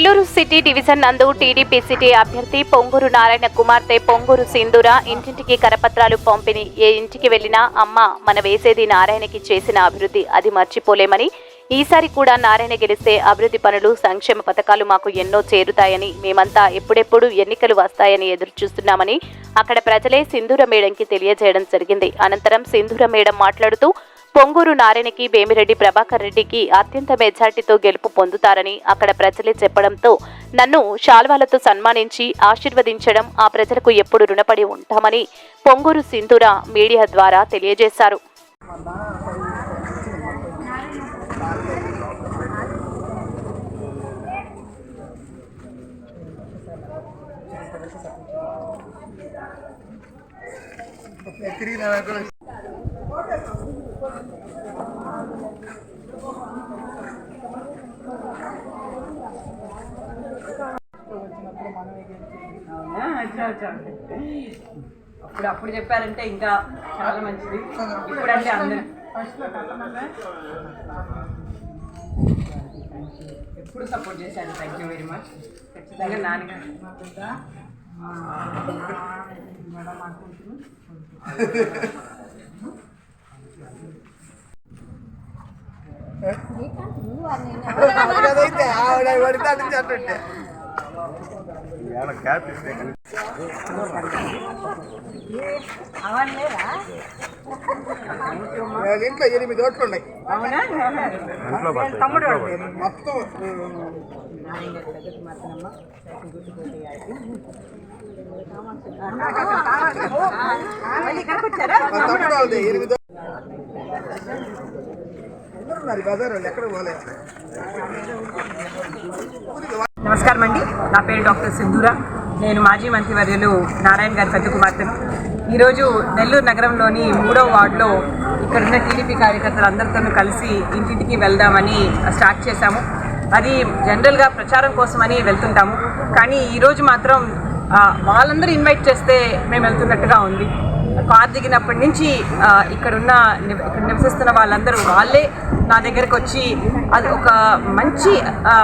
Nellore city division నందు TDP city అభ్యర్థి పొంగూరు నారాయణ కుమార్తె పొంగూరు సింధూర ఇంటింటికి కరపత్రాలు పంపిణీ ఏ ఇంటికి వెళ్ళినా అమ్మ మన వేసేది నారాయణకి చేసిన అభివృద్ధి అది మర్చిపోలేమని. ఈసారి కూడా నారాయణ గెలిస్తే అభివృద్ధి పనులు సంక్షేమ పథకాలు మాకు ఎన్నో చేరుతాయని మేమంతా ఎప్పుడెప్పుడు ఎన్నికలు వస్తాయని ఎదురుచూస్తున్నామని అక్కడ ప్రజలే సింధూర మేడంకి తెలియజేయడం జరిగింది. అనంతరం సింధూర మేడం మాట్లాడుతూ పొంగూరు నారాయణకి వేమిరెడ్డి ప్రభాకర్ రెడ్డికి అత్యంత మెజార్టీతో గెలుపు పొందుతారని అక్కడ ప్రజలే చెప్పడంతో నన్ను శాల్వాలతో సన్మానించి ఆశీర్వదించడం ఆ ప్రజలకు ఎప్పుడు రుణపడి ఉంటామని పొంగూరు సింధూర మీడియా ద్వారా తెలియజేశారు. అప్పుడు అప్పుడు చెప్పారంటే ఇంకా చాలా మంచిది. ఇప్పుడంటే అందరు. ఎప్పుడు సపోర్ట్ చేశారు? థ్యాంక్ యూ వెరీ మచ్ ఖచ్చితంగా నాన్నగారు అదైతే ఆవిడ పడితే. వాళ్ళ ఇంట్లో ఎనిమిది ఓట్లు ఉన్నాయి. తమ్ముడు మొత్తం ఎనిమిది అందరూ ఉన్నారు ఈ బజార్ వాళ్ళు ఎక్కడ పోలేదు. నమస్కారం అండి. నా పేరు డాక్టర్ సింధూర. నేను మాజీ మంత్రివర్యులు నారాయణ గారి పెద్ద కుమార్తెను ఈరోజు నెల్లూరు నగరంలోని మూడవ వార్డులో ఇక్కడున్న టీడీపీ కార్యకర్తలు అందరితోనూ కలిసి ఇంటింటికి వెళ్దామని స్టార్ట్ చేశాము. అది జనరల్గా ప్రచారం కోసమని వెళ్తుంటాము. కానీ ఈరోజు మాత్రం వాళ్ళందరూ ఇన్వైట్ చేస్తే మేము వెళ్తున్నట్టుగా ఉంది. కార్ దిగినప్పటి నుంచి ఇక్కడున్న ఇక్కడ నివసిస్తున్న వాళ్ళందరూ వాళ్ళే నా దగ్గరకు వచ్చి అది ఒక మంచి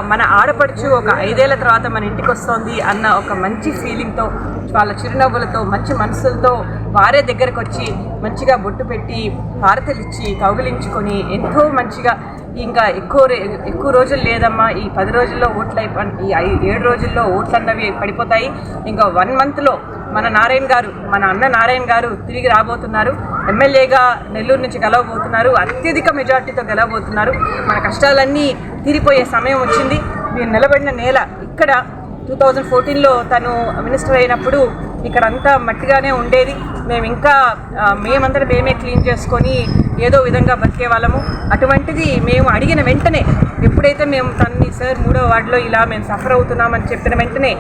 మన ఆడపడుచు ఒక ఐదేళ్ళ తర్వాత మన ఇంటికి వస్తుంది అన్న ఒక మంచి ఫీలింగ్తో వాళ్ళ చిరునవ్వులతో మంచి మనసులతో వారే దగ్గరకు వచ్చి మంచిగా బొట్టు పెట్టి హారతలు ఇచ్చి కౌగిలించుకొని ఎంతో మంచిగా ఇంకా ఎక్కువ ఎక్కువ రోజులు లేదమ్మా. ఈ పది రోజుల్లో ఓట్లు అయిపో ఈ ఐ- ఏడు రోజుల్లో ఓట్లు అన్నవి పడిపోతాయి. ఇంకా వన్ మంత్లో మన నారాయణ గారు మన అన్న నారాయణ గారు తిరిగి రాబోతున్నారు. ఎమ్మెల్యేగా నెల్లూరు నుంచి గెలవబోతున్నారు. అత్యధిక మెజార్టీతో గెలవబోతున్నారు. మన కష్టాలన్నీ తీరిపోయే సమయం వచ్చింది. మీరు నిలబడిన నేల ఇక్కడ. టూ థౌజండ్ ఫోర్టీన్లో తను మినిస్టర్ అయినప్పుడు ఇక్కడ అంతా మట్టిగానే ఉండేది. మేము ఇంకా మేమంతా మేమందరం మేమే క్లీన్ చేసుకొని ఏదో విధంగా బతికే వాళ్ళము. అటువంటిది మేము అడిగిన వెంటనే ఎప్పుడైతే మేము తన్ని సార్ మూడో వార్డులో ఇలా మేము సఫర్ అవుతున్నామని చెప్పిన వెంటనే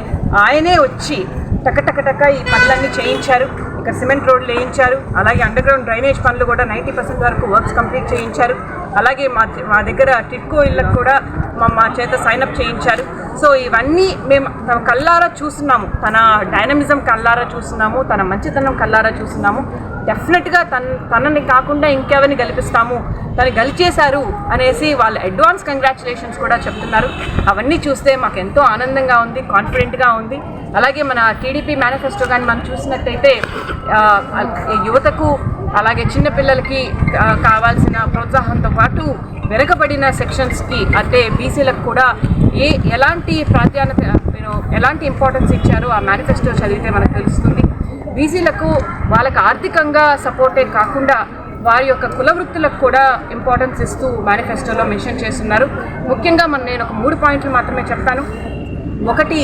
ఆయనే వచ్చి టకటకటక ఈ పనులన్నీ చేయించారు. ఇక సిమెంట్ రోడ్లు వేయించారు. అలాగే అండర్ గ్రౌండ్ డ్రైనేజ్ పనులు కూడా నైంటీ పర్సెంట్ వరకు వర్క్స్ కంప్లీట్ చేయించారు. అలాగే మా మా దగ్గర టిట్కో ఇళ్ళకు కూడా మా మా చేత సైన్అప్ చేయించారు. సో ఇవన్నీ మేము తన కల్లారా చూస్తున్నాము. తన డైనమిజం కల్లారా చూస్తున్నాము. తన మంచితనం కల్లారా చూస్తున్నాము. డెఫినెట్గా తన తనని కాకుండా ఇంకెవరిని గెలిపిస్తాము. తను గెలిచేశారు అనేసి వాళ్ళు అడ్వాన్స్ కంగ్రాచులేషన్స్ కూడా చెప్తున్నారు. అవన్నీ చూస్తే మాకు ఎంతో ఆనందంగా ఉంది కాన్ఫిడెంట్గా ఉంది. అలాగే మన టీడీపీ మేనిఫెస్టో కానీ మనం చూసినట్టయితే యువతకు అలాగే చిన్నపిల్లలకి కావాల్సిన ప్రోత్సాహంతో పాటు వెనకబడిన సెక్షన్స్కి అంటే బీసీలకు కూడా ఏ ఎలాంటి ప్రాధాన్యత మీరు ఎలాంటి ఇంపార్టెన్స్ ఇచ్చారో ఆ మేనిఫెస్టో చదివితే మనకు తెలుస్తుంది. బీసీలకు వాళ్ళకి ఆర్థికంగా సపోర్టే కాకుండా వారి యొక్క కుల వృత్తులకు కూడా ఇంపార్టెన్స్ ఇస్తూ మేనిఫెస్టోలో మెన్షన్ చేస్తున్నారు. ముఖ్యంగా మన నేను ఒక మూడు పాయింట్లు మాత్రమే చెప్తాను. ఒకటి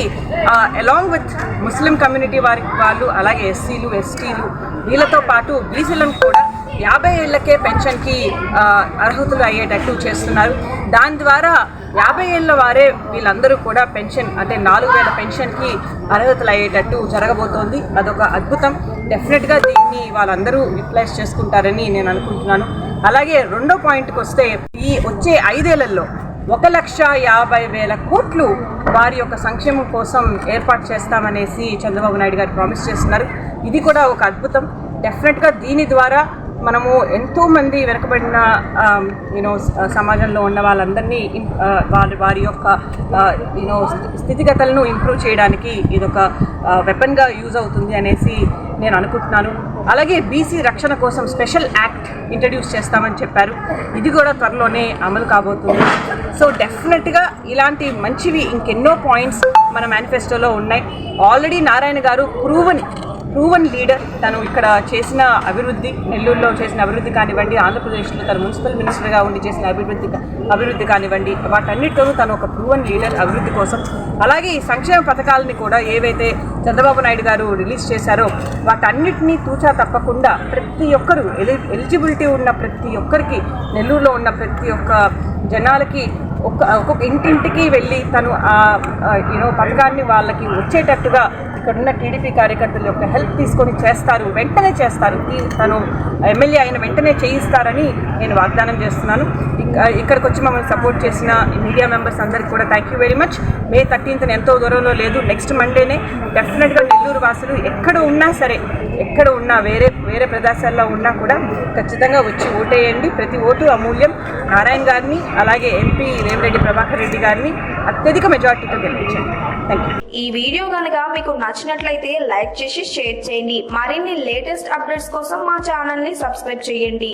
అలాంగ్ విత్ ముస్లిం కమ్యూనిటీ వారి వాళ్ళు అలాగే ఎస్సీలు ఎస్టీలు వీళ్ళతో పాటు బీసీలను కూడా యాభై ఏళ్ళకే పెన్షన్కి అర్హతలు అయ్యేటట్టు చేస్తున్నారు. దాని ద్వారా యాభై ఏళ్ళ వారే వీళ్ళందరూ కూడా పెన్షన్ అంటే నాలుగు వేల పెన్షన్కి అర్హతలు అయ్యేటట్టు జరగబోతోంది. అదొక అద్భుతం. డెఫినెట్గా దీన్ని వాళ్ళందరూ యూటిలైజ్ చేసుకుంటారని నేను అనుకుంటున్నాను. అలాగే రెండో పాయింట్కి వస్తే ఈ వచ్చే ఐదేళ్ళలో ఒక లక్ష యాభై వేల కోట్లు వారి యొక్క సంక్షేమం కోసం ఏర్పాటు చేస్తామనేసి చంద్రబాబు నాయుడు గారు ప్రామిస్ చేస్తున్నారు. ఇది కూడా ఒక అద్భుతం. డెఫినెట్గా దీని ద్వారా మనము ఎంతోమంది వెనుకబడిన um, వెనకబడిన యూనో సమాజంలో ఉన్న వాళ్ళందరినీ వారి వారి యొక్క యూనో స్థితిగతులను ఇంప్రూవ్ చేయడానికి ఇదొక వెపన్గా యూజ్ అవుతుంది అనేసి నేను అనుకుంటున్నాను. అలాగే బీసీ రక్షణ కోసం స్పెషల్ యాక్ట్ ఇంట్రడ్యూస్ చేస్తామని చెప్పారు. ఇది కూడా త్వరలోనే అమలు కాబోతుంది. సో డెఫినెట్గా ఇలాంటి మంచివి ఇంకెన్నో పాయింట్స్ మన మేనిఫెస్టోలో ఉన్నాయి. ఆల్రెడీ నారాయణ గారు ప్రూవన్ ప్రూవన్ లీడర్ తను ఇక్కడ చేసిన అభివృద్ధి నెల్లూరులో చేసిన అభివృద్ధి కానివ్వండి ఆంధ్రప్రదేశ్లో తను మున్సిపల్ మినిస్టర్గా ఉండి చేసిన అభివృద్ధి అభివృద్ధి కానివ్వండి వాటన్నిటిలోనూ తను ఒక ప్రూవన్ లీడర్ అభివృద్ధి కోసం. అలాగే ఈ సంక్షేమ పథకాలని కూడా ఏవైతే చంద్రబాబు నాయుడు గారు రిలీజ్ చేశారో వాటన్నిటినీ తూచా తప్పకుండా ప్రతి ఒక్కరు ఎలి ఎలిజిబిలిటీ ఉన్న ప్రతి ఒక్కరికి నెల్లూరులో ఉన్న ప్రతి ఒక్క జనాలకి ఒక్క ఒక్కొక్క ఇంటింటికి వెళ్ళి తను యూనో పథకాన్ని వాళ్ళకి వచ్చేటట్టుగా ఇక్కడున్న టీడీపీ కార్యకర్తల యొక్క హెల్ప్ తీసుకొని చేస్తారు వెంటనే చేస్తారు. తను ఎమ్మెల్యే అయిన వెంటనే చేయిస్తారని నేను వాగ్దానం చేస్తున్నాను. ఇక్కడికి వచ్చి మమ్మల్ని సపోర్ట్ చేసిన మీడియా మెంబర్స్ అందరికీ కూడా thank you very much May thirteenth ఎంతో దూరంలో లేదు. నెక్స్ట్ మండేనే డెఫినెట్గా నెల్లూరు వాసులు ఎక్కడ ఉన్నా సరే ఎక్కడ ఉన్నా వేరే వేరే ప్రదేశాల్లో ఉన్నా కూడా ఖచ్చితంగా వచ్చి ఓటేయండి. ప్రతి ఓటు అమూల్యం. నారాయణ గారిని అలాగే ఎంపీ రేమిరెడ్డి ప్రభాకర్ రెడ్డి గారిని అత్యధిక మెజార్టీతో గెలిపించండి. థ్యాంక్ యూ ఈ వీడియో కనుక మీకు నచ్చినట్లయితే లైక్ చేసి షేర్ చేయండి. మరిన్ని లేటెస్ట్ అప్డేట్స్ కోసం మా ఛానల్ని సబ్స్క్రైబ్ చేయండి.